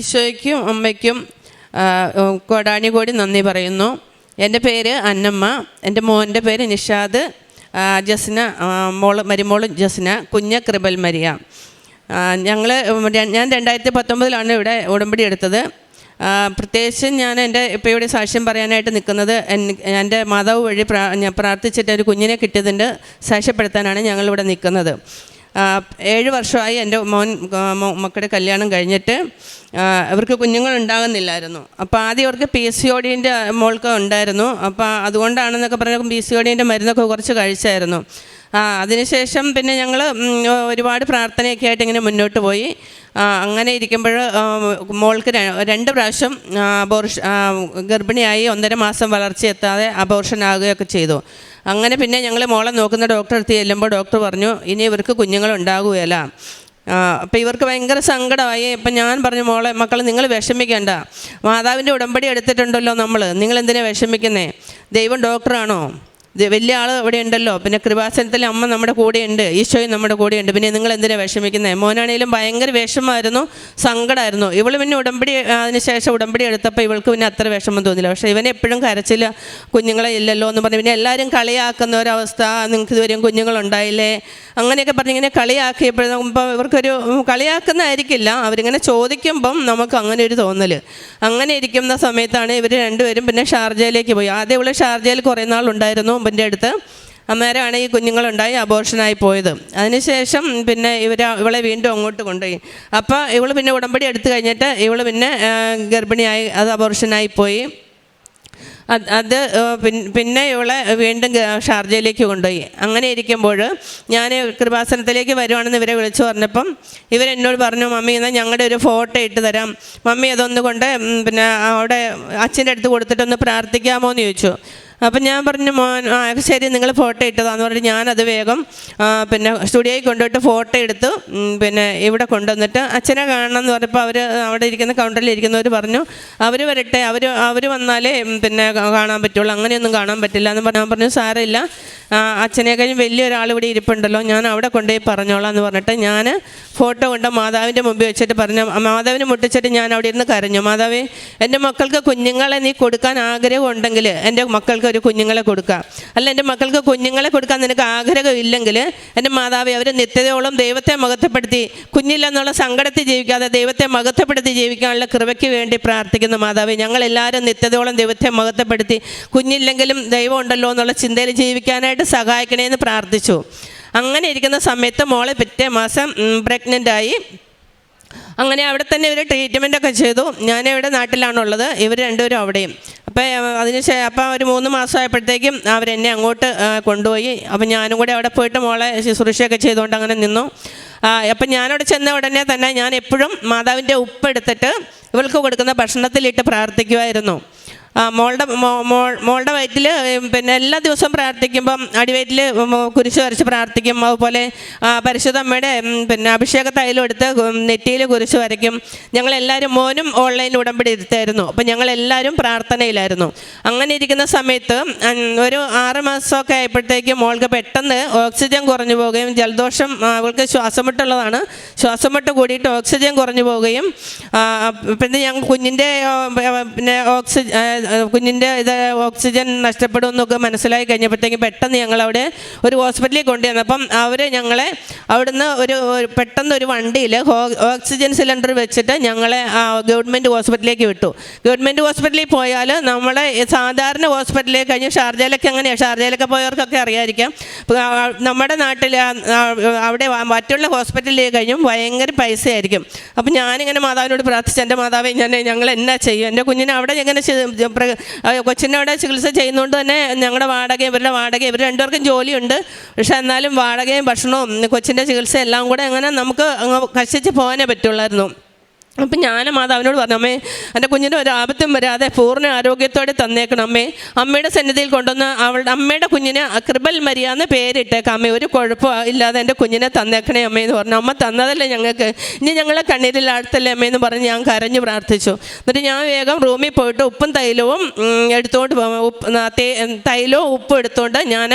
ഈശോയ്ക്കും അമ്മയ്ക്കും ആ, കോടാനുകോടി നന്ദി പറയുന്നു. എന്റെ പേര് അന്നമ്മ എന്റെ മോന്റെ പേര് നിഷാദ് ജസ്ന മോൾ മോൾ മരുമോൾ ജസ്ന കുഞ്ഞ കൃപൽ മരിയ. ഞങ്ങൾ ഞാൻ രണ്ടായിരത്തി പത്തൊമ്പതിലാണ് ഇവിടെ ഉടമ്പടി എടുത്തത്. പ്രത്യേകിച്ച് ഞാൻ എന്റെ ഇപ്പോൾ ഇവിടെ സാക്ഷ്യം പറയാനായിട്ട് നിൽക്കുന്നത് എന്റെ മാതാവ് വഴി പ്രാ പ്രാർത്ഥിച്ചിട്ട് ഒരു കുഞ്ഞിനെ കിട്ടിയതിന്റെ സാക്ഷ്യപ്പെടുത്താനാണ് ഞങ്ങളിവിടെ നിൽക്കുന്നത്. ഏഴ് വർഷമായി എന്റെ മോൻ മക്കളുടെ കല്യാണം കഴിഞ്ഞിട്ട് അവർക്ക് കുഞ്ഞുങ്ങൾ ഉണ്ടാകുന്നില്ലായിരുന്നു അപ്പോൾ ആദ്യം അവർക്ക് പി സി ഒ ഡിന്റെ മോൾക്ക് ഉണ്ടായിരുന്നു. അപ്പോൾ അതുകൊണ്ടാണെന്നൊക്കെ പറഞ്ഞാൽ പി സി ഒ ഡിന്റെ മരുന്നൊക്കെ കുറച്ച് കഴിച്ചായിരുന്നു. ആ അതിനുശേഷം പിന്നെ ഞങ്ങൾ ഒരുപാട് പ്രാർത്ഥനയൊക്കെ ആയിട്ട് ഇങ്ങനെ മുന്നോട്ട് പോയി. അങ്ങനെ ഇരിക്കുമ്പോൾ മോൾക്ക് രണ്ട് പ്രാവശ്യം അബോർഷ ഗർഭിണിയായി ഒന്നര മാസം വളർച്ച എത്താതെ അബോർഷൻ ആകുകയൊക്കെ ചെയ്തു. അങ്ങനെ പിന്നെ ഞങ്ങൾ മോളെ നോക്കുന്ന ഡോക്ടർ അടുത്ത് ചെല്ലുമ്പോൾ ഡോക്ടർ പറഞ്ഞു ഇനി ഇവർക്ക് കുഞ്ഞുങ്ങളുണ്ടാകുകയല്ല അപ്പോൾ ഇവർക്ക് ഭയങ്കര സങ്കടമായി. ഇപ്പം ഞാൻ പറഞ്ഞു മോളെ മക്കൾ നിങ്ങൾ വിഷമിക്കേണ്ട. മാതാവിന്റെ ഉടമ്പടി എടുത്തിട്ടുണ്ടല്ലോ നമ്മൾ നിങ്ങൾ എന്തിനാണ് വിഷമിക്കുന്നേ? ദൈവം ഡോക്ടറാണോ വലിയ ആൾ ഇവിടെ ഉണ്ടല്ലോ. പിന്നെ കൃപാസനത്തിൽ അമ്മ നമ്മുടെ കൂടെയുണ്ട്. ഈശോയും നമ്മുടെ കൂടെയുണ്ട്. പിന്നെ നിങ്ങൾ എന്തിനാണ് വിഷമിക്കുന്നത് മോനാണേലും ഭയങ്കര വിഷമമായിരുന്നു. സങ്കടമായിരുന്നു ഇവൾ പിന്നെ ഉടമ്പടി അതിനുശേഷം ഉടമ്പടി എടുത്തപ്പോൾ ഇവൾക്ക് പിന്നെ അത്ര വിഷമം തോന്നില്ല. പക്ഷേ ഇവനെ എപ്പോഴും കരച്ചില്ല കുഞ്ഞുങ്ങളെ ഇല്ലല്ലോ എന്ന് പറഞ്ഞ് പിന്നെ എല്ലാവരും കളിയാക്കുന്ന ഒരവസ്ഥ. നിങ്ങൾക്ക് ഇതുവരെയും കുഞ്ഞുങ്ങളുണ്ടായില്ലേ? അങ്ങനെയൊക്കെ പറഞ്ഞ് ഇങ്ങനെ കളിയാക്കിയപ്പോഴും ഇവർക്കൊരു കളിയാക്കുന്നതായിരിക്കില്ല. അവരിങ്ങനെ ചോദിക്കുമ്പം നമുക്ക് അങ്ങനെ ഒരു തോന്നൽ അങ്ങനെ ഇരിക്കുന്ന സമയത്താണ് ഇവർ രണ്ടുപേരും പിന്നെ ഷാർജയിലേക്ക് പോയി. ആദ്യം ഇവൾ ഷാർജയിൽ കുറേ നാളുണ്ടായിരുന്നു. മുമ്പിന്റെ അടുത്ത് അന്നേരമാണ് ഈ കുഞ്ഞുങ്ങളുണ്ടായി അബോർഷനായി പോയത്. അതിനുശേഷം പിന്നെ ഇവർ ഇവളെ വീണ്ടും അങ്ങോട്ട് കൊണ്ടുപോയി. അപ്പോൾ ഇവൾ പിന്നെ ഉടമ്പടി എടുത്തു കഴിഞ്ഞിട്ട് ഇവൾ പിന്നെ ഗർഭിണിയായി അത് അബോർഷനായി പോയി. അത് പിന്നെ ഇവളെ വീണ്ടും ഷാർജയിലേക്ക് കൊണ്ടുപോയി. അങ്ങനെ ഇരിക്കുമ്പോൾ ഞാൻ കൃപാസനത്തിലേക്ക് വരുവാണെന്ന് ഇവരെ വിളിച്ചു പറഞ്ഞപ്പം ഇവരെന്നോട് പറഞ്ഞു മമ്മി എന്നാൽ ഞങ്ങളുടെ ഒരു ഫോട്ടോ ഇട്ട് തരാം. മമ്മി അതൊന്നുകൊണ്ട് പിന്നെ അവിടെ അച്ഛന്റെ അടുത്ത് കൊടുത്തിട്ടൊന്ന് പ്രാർത്ഥിക്കാമോ എന്ന് ചോദിച്ചു. അപ്പം ഞാൻ പറഞ്ഞു മോൻ ആ ശരി നിങ്ങൾ ഫോട്ടോ ഇട്ടതാന്ന് പറഞ്ഞിട്ട് ഞാനത് വേഗം പിന്നെ സ്റ്റുഡിയോയിൽ കൊണ്ടുപോയിട്ട് ഫോട്ടോ എടുത്തു. പിന്നെ ഇവിടെ കൊണ്ടുവന്നിട്ട് അച്ഛനെ കാണണം എന്ന് പറഞ്ഞപ്പോൾ അവർ അവിടെ ഇരിക്കുന്ന കൗണ്ടറിൽ ഇരിക്കുന്നവർ പറഞ്ഞു അവർ വരട്ടെ അവർ അവർ വന്നാലേ പിന്നെ കാണാൻ പറ്റുള്ളൂ. അങ്ങനെയൊന്നും കാണാൻ പറ്റില്ല. എന്ന് പറഞ്ഞാൽ പറഞ്ഞു സാരമില്ല. അച്ഛനെ കഴിഞ്ഞ് വലിയൊരാൾ ഇവിടെ ഇരിപ്പുണ്ടല്ലോ ഞാൻ അവിടെ കൊണ്ടുപോയി പറഞ്ഞോളാം എന്ന് പറഞ്ഞിട്ട് ഞാൻ ഫോട്ടോ കൊണ്ട് മാതാവിന്റെ മുമ്പിൽ വെച്ചിട്ട് പറഞ്ഞു മാതാവിനെ മുട്ടിച്ചിട്ട് ഞാൻ അവിടെ ഇരുന്ന് കരഞ്ഞു. മാതാവേ എന്റെ മക്കൾക്ക് കുഞ്ഞുങ്ങളെ നീ കൊടുക്കാൻ ആഗ്രഹം ഉണ്ടെങ്കിൽ എന്റെ മക്കൾക്ക് ഒരു കുഞ്ഞുങ്ങളെ കൊടുക്കാം അല്ല എന്റെ മക്കൾക്ക് കുഞ്ഞുങ്ങളെ കൊടുക്കാൻ നിനക്ക് ആഗ്രഹമില്ലെങ്കിൽ എന്റെ മാതാവേ അവർ നിത്യതയോളം ദൈവത്തെ മഹത്വപ്പെടുത്തി കുഞ്ഞില്ലെന്നുള്ള സങ്കടത്തിൽ ജീവിക്കാതെ ദൈവത്തെ മഹത്വപ്പെടുത്തി ജീവിക്കാനുള്ള കൃപയ്ക്ക് വേണ്ടി പ്രാർത്ഥിക്കുന്ന മാതാവേ. ഞങ്ങളെല്ലാവരും നിത്യതയോളം ദൈവത്തെ മഹത്വപ്പെടുത്തി കുഞ്ഞില്ലെങ്കിലും ദൈവം ഉണ്ടല്ലോ എന്നുള്ള ചിന്തയിൽ ജീവിക്കാനായിട്ട് സഹായിക്കണേന്ന് പ്രാർത്ഥിച്ചു. അങ്ങനെ ഇരിക്കുന്ന സമയത്ത് മോളെ പിറ്റേ മാസം പ്രഗ്നന്റ് ആയി അങ്ങനെ അവിടെ തന്നെ ഇവർ ട്രീറ്റ്മെന്റ് ഒക്കെ ചെയ്തു. ഞാൻ ഇവിടെ നാട്ടിലാണുള്ളത്. ഇവർ രണ്ടുപേരും അവിടെയും. അപ്പോൾ അതിനുശേഷം അപ്പം ഒരു മൂന്ന് മാസമായപ്പോഴത്തേക്കും അവരെന്നെ അങ്ങോട്ട് കൊണ്ടുപോയി. അപ്പം ഞാനും കൂടി അവിടെ പോയിട്ട് മോളെ ശുശ്രൂഷയൊക്കെ ചെയ്തുകൊണ്ട് അങ്ങനെ നിന്നു. അപ്പം ഞാനവിടെ ചെന്ന ഉടനെ തന്നെ ഞാൻ എപ്പോഴും മാതാവിന്റെ ഉപ്പ് എടുത്തിട്ട് ഇവൾക്ക് കൊടുക്കുന്ന ഭക്ഷണത്തിലിട്ട് പ്രാർത്ഥിക്കുമായിരുന്നു ആ, മോളുടെ മോളുടെ വയറ്റിൽ പിന്നെ എല്ലാ ദിവസവും പ്രാർത്ഥിക്കുമ്പം അടിവയറ്റിൽ കുരിശ് വരച്ച് പ്രാർത്ഥിക്കും. അതുപോലെ ആ, പരിശുദ്ധ അമ്മയുടെ ഉം, പിന്നെ അഭിഷേക തൈലം എടുത്ത് നെറ്റിയിൽ കുരിശ് വരയ്ക്കും. ഞങ്ങളെല്ലാവരും മോനും ഓൺലൈനിൽ ഉടമ്പടി എടുത്തായിരുന്നു. അപ്പം ഞങ്ങളെല്ലാവരും പ്രാർത്ഥനയിലായിരുന്നു. അങ്ങനെ ഇരിക്കുന്ന സമയത്ത് ഒരു ആറ് മാസമൊക്കെ ആയപ്പോഴത്തേക്കും മോൾക്ക് പെട്ടെന്ന് ഓക്സിജൻ കുറഞ്ഞു പോവുകയും ജലദോഷം അവൾക്ക് ശ്വാസമുട്ടുള്ളതാണ്. ശ്വാസമുട്ട് കൂടിയിട്ട് ഓക്സിജൻ കുറഞ്ഞു പോവുകയും പിന്നെ ഞങ്ങൾ കുഞ്ഞിന്റെ പിന്നെ ഓക്സിജൻ കുഞ്ഞിന്റെ ഇത് ഓക്സിജൻ നഷ്ടപ്പെടുമെന്നൊക്കെ മനസ്സിലായി കഴിഞ്ഞപ്പോഴത്തേക്കും പെട്ടെന്ന് ഞങ്ങൾ അവിടെ ഒരു ഹോസ്പിറ്റലിൽ കൊണ്ടുവന്നപ്പം അവർ ഞങ്ങളെ അവിടുന്ന് ഒരു പെട്ടെന്ന് ഒരു വണ്ടിയിൽ ഓക്സിജൻ സിലിണ്ടർ വെച്ചിട്ട് ഞങ്ങളെ ഗവൺമെന്റ് ഹോസ്പിറ്റലിലേക്ക് വിട്ടു. ഗവൺമെന്റ് ഹോസ്പിറ്റലിൽ പോയാൽ നമ്മളെ സാധാരണ ഹോസ്പിറ്റലിൽ കഴിഞ്ഞ് ഷാർജയിലൊക്കെ എങ്ങനെയാണ് ഷാർജയിലൊക്കെ പോയവർക്കൊക്കെ അറിയായിരിക്കാം. നമ്മുടെ നാട്ടിൽ അവിടെ മറ്റുള്ള ഹോസ്പിറ്റലിൽ കഴിഞ്ഞും ഭയങ്കര പൈസയായിരിക്കും. അപ്പം ഞാനിങ്ങനെ മാതാവിനോട് പ്രാർത്ഥിച്ചു. എന്റെ മാതാവേ ഞാൻ ഞങ്ങൾ എന്നാ ചെയ്യും? എന്റെ കുഞ്ഞിനെ അവിടെ എങ്ങനെ കൊച്ചിനെ അവിടെ ചികിത്സ ചെയ്യുന്നതുകൊണ്ട് തന്നെ ഞങ്ങളുടെ വാടക ഇവരുടെ വാടക ഇവർ രണ്ടുപേർക്കും ജോലിയുണ്ട്. പക്ഷേ എന്നാലും വാടകയും ഭക്ഷണവും കൊച്ചിന്റെ ചികിത്സ എല്ലാം കൂടെ അങ്ങനെ നമുക്ക് അങ്ങ് കഷിച്ച് പോകാനേ പറ്റുള്ളായിരുന്നു. അപ്പം ഞാൻ മാതാവിനോട് പറഞ്ഞു അമ്മേ എന്റെ കുഞ്ഞിന് ഒരു ആപത്തും വരാതെ പൂർണ ആരോഗ്യത്തോടെ തന്നേക്കണം. അമ്മേ അമ്മയുടെ സന്നിധിയിൽ കൊണ്ടുവന്ന് അവളുടെ അമ്മയുടെ കുഞ്ഞിന് കൃപൽ മരിയാന്ന് പേരിട്ടേക്കാം. അമ്മേ ഒരു കുഴപ്പം ഇല്ലാതെ എന്റെ കുഞ്ഞിനെ തന്നേക്കണേ അമ്മേ എന്ന് പറഞ്ഞു. അമ്മ തന്നതല്ലേ ഞങ്ങൾക്ക്. ഇനി ഞങ്ങളെ കണ്ണീരിൽ ആഴ്ത്തല്ലേ അമ്മേ എന്ന് പറഞ്ഞ് ഞാൻ കരഞ്ഞു പ്രാർത്ഥിച്ചു. എന്നിട്ട് ഞാൻ വേഗം റൂമിൽ പോയിട്ട് ഉപ്പും തൈലവും എടുത്തുകൊണ്ട് ഉപ്പ് തൈലവും ഉപ്പും എടുത്തുകൊണ്ട് ഞാൻ